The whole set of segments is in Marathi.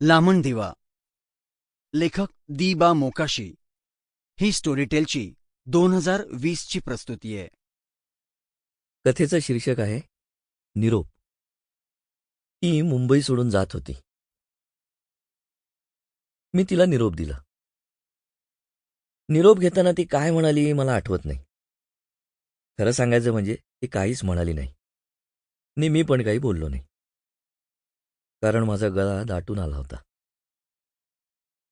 लामण दिवा. लेखक दी बा मोकाशी. ही स्टोरीटेलची दोन हजार वीसची प्रस्तुती आहे. कथेचं शीर्षक आहे निरोप. ती मुंबई सोडून जात होती. मी तिला निरोप दिला. निरोप घेताना ती काय म्हणाली मला आठवत नाही. खरं सांगायचं म्हणजे ती काहीच म्हणाली नाही. नि मी पण काही बोललो नाही. कारण माझा गळा दाटून आला होता.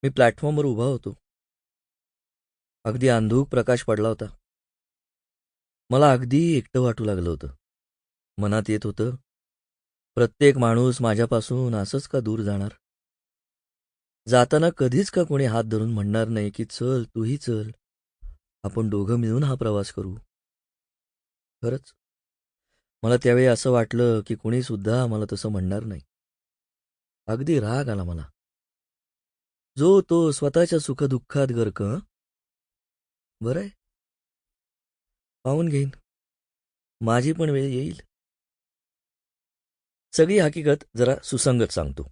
मी प्लॅटफॉर्मवर उभा होतो. अगदी अंधूक प्रकाश पडला होता. मला अगदी एकटं वाटू लागलं होतं. मनात येत होतं प्रत्येक माणूस माझ्यापासून असंच का दूर जाणार? जाताना कधीच का कोणी हात धरून म्हणणार नाही की चल तूही चल आपण दोघं मिळून हा प्रवास करू? खरंच मला त्यावेळी असं वाटलं की कोणी सुद्धा मला तसं म्हणणार नाही. अगदी राग आला मला. जो तो स्वतःच्या सुखदुःखात गर्क हं? बरं आहे पाहून घेईन. माझी पण वेळ येईल. सगळी हकीकत जरा सुसंगत सांगतो.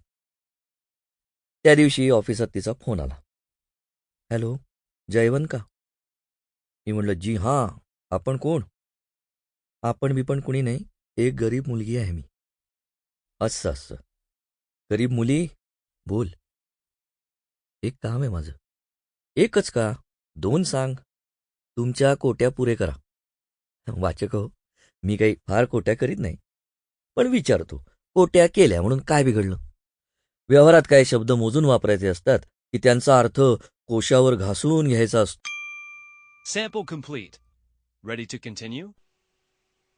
त्या दिवशी ऑफिसात तिचा फोन आला. हॅलो जयवंत का? मी म्हटलं जी हां आपण कोण? आपण बी पण कुणी नाही एक गरीब मुलगी आहे मी. असं असं. गरीब मुली बोल. एक काम आहे माझं. एकच का? दोन सांग. तुमच्या कोट्या पुरे करा. वाचक हो मी काही फार कोट्या करीत नाही. पण विचारतो कोट्या केल्या म्हणून काय बिघडलं? व्यवहारात काही शब्द मोजून वापरायचे असतात की त्यांचा अर्थ कोशावर घासून घ्यायचा असतो.